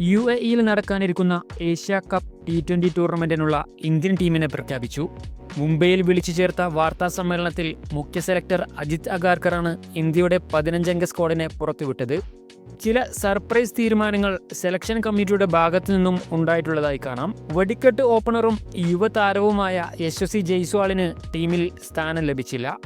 U A ഇയിൽ നടക്കാനിരിക്കുന്ന Asia cup T twenty ടൂർണമെന്റിനുള്ള ഇന്ത്യൻ ടീമിനെ പ്രഖ്യാപിച്ചു. മുംബൈയിൽ വിളിച്ചു ചേർത്ത വാർത്താ സമ്മേളനത്തിൽ മുഖ്യ സെലക്ടർ അജിത് അഗാർക്കറാണ് ഇന്ത്യയുടെ പതിനഞ്ചംഗ സ്ക്വാഡിനെ പുറത്തുവിട്ടത്. ചില സർപ്രൈസ് തീരുമാനങ്ങൾ സെലക്ഷൻ കമ്മിറ്റിയുടെ ഭാഗത്തു നിന്നും ഉണ്ടായിട്ടുള്ളതായി കാണാം. വെടിക്കെട്ട് ഓപ്പണറും യുവതാരവുമായ യശസ്വി ജയ്സ്വാളിന് ടീമിൽ സ്ഥാനം ലഭിച്ചില്ല.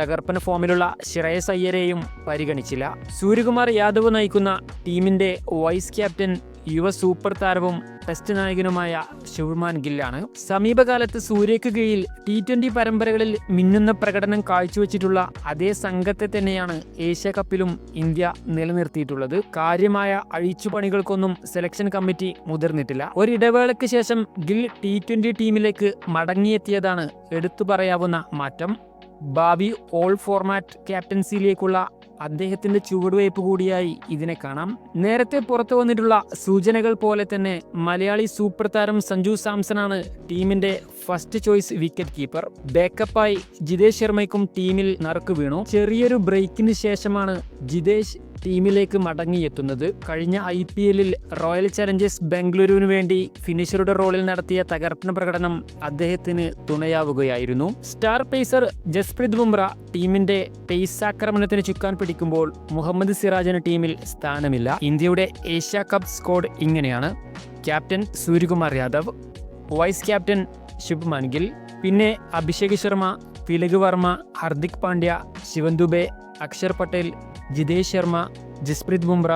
തകർപ്പന ഫോമിലുള്ള ശ്രേയസ് അയ്യരെയും പരിഗണിച്ചില്ല. സൂര്യകുമാർ യാദവ് നയിക്കുന്ന ടീമിന്റെ വൈസ് ക്യാപ്റ്റൻ യുവ സൂപ്പർ താരവും ടെസ്റ്റ് നായകനുമായ ശുഭ്മാൻ ഗില്ലാണ്. സമീപകാലത്ത് സൂര്യയ്ക്ക് കീഴിൽ ടി ട്വന്റി പരമ്പരകളിൽ മിന്നുന്ന പ്രകടനം കാഴ്ചവെച്ചിട്ടുള്ള അതേ സംഘത്തെ തന്നെയാണ് ഏഷ്യ കപ്പിലും ഇന്ത്യ നിലനിർത്തിയിട്ടുള്ളത്. കാര്യമായ അഴിച്ചുപണികൾക്കൊന്നും സെലക്ഷൻ കമ്മിറ്റി മുതിർന്നിട്ടില്ല. ഒരിടവേളയ്ക്ക് ശേഷം ഗിൽ ടി ട്വന്റി ടീമിലേക്ക് മടങ്ങിയെത്തിയതാണ് എടുത്തു പറയാവുന്ന മാറ്റം. ഭാവി ഓൾ ഫോർമാറ്റ് ക്യാപ്റ്റൻസിയിലേക്കുള്ള അദ്ദേഹത്തിന്റെ ചുവടുവയ്പ് കൂടിയായി ഇതിനെ കാണാം. നേരത്തെ പുറത്തു വന്നിട്ടുള്ള സൂചനകൾ പോലെ തന്നെ മലയാളി സൂപ്പർ താരം സഞ്ജു ആണ് ടീമിന്റെ ഫസ്റ്റ് ചോയ്സ് വിക്കറ്റ് കീപ്പർ ബാക്കപ്പായി ജിതേഷ് ശർമ്മയ്ക്കും ടീമിൽ നറുക്ക് വീണു. ചെറിയൊരു ബ്രേക്കിന് ശേഷമാണ് ജിതേഷ് ടീമിലേക്ക് മടങ്ങിയെത്തുന്നത്. കഴിഞ്ഞ ഐ പി എല്ലിൽ റോയൽ ചലഞ്ചേഴ്സ് ബംഗളൂരുവിന് വേണ്ടി ഫിനിഷറുടെ റോളിൽ നടത്തിയ തകർപ്പന പ്രകടനം അദ്ദേഹത്തിന് തുണയാവുകയായിരുന്നു. സ്റ്റാർ പേസർ ജസ്പ്രീത് ബുംറ ടീമിന്റെ പേസ് ആക്രമണത്തിന് ചുക്കാൻ പിടിക്കുമ്പോൾ മുഹമ്മദ് സിറാജിന് ടീമിൽ സ്ഥാനമില്ല. ഇന്ത്യയുടെ ഏഷ്യ കപ്പ് സ്ക്വാഡ് ഇങ്ങനെയാണ്. Captain Suryakumar Yadav vice captain Shubman Gill പിന്നെ അഭിഷേക് ശർമ്മ തിലക് വർമ്മ ഹർദിക് പാണ്ഡ്യ ശിവൻ ദുബെ അക്ഷർ പട്ടേൽ ജിതേഷ് ശർമ്മ ജസ്പ്രീത് ബുംറ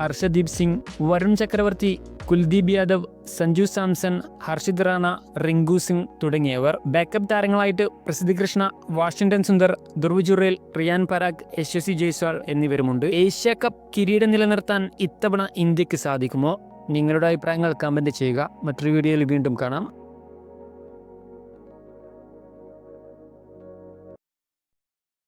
ഹർഷദീപ് സിംഗ് വരുൺ ചക്രവർത്തി കുൽദീപ് യാദവ് സഞ്ജു സാംസൺ ഹർഷിത് റാണ റിങ്കു സിംഗ് തുടങ്ങിയവർ. ബാക്കപ്പ് താരങ്ങളായിട്ട് പ്രസിദ്ധി കൃഷ്ണ വാഷിംഗ്ടൺ സുന്ദർ ധ്രുവ് റിയാൻ പരാഗ് യശസ്വി ജയ്സ്വാൾ എന്നിവരുമുണ്ട്. ഏഷ്യ കപ്പ് കിരീടം നിലനിർത്താൻ ഇത്തവണ ഇന്ത്യയ്ക്ക് സാധിക്കുമോ? നിങ്ങളുടെ അഭിപ്രായങ്ങൾ കമന്റ് ചെയ്യുക. മറ്റൊരു വീഡിയോയിൽ വീണ്ടും കാണാം.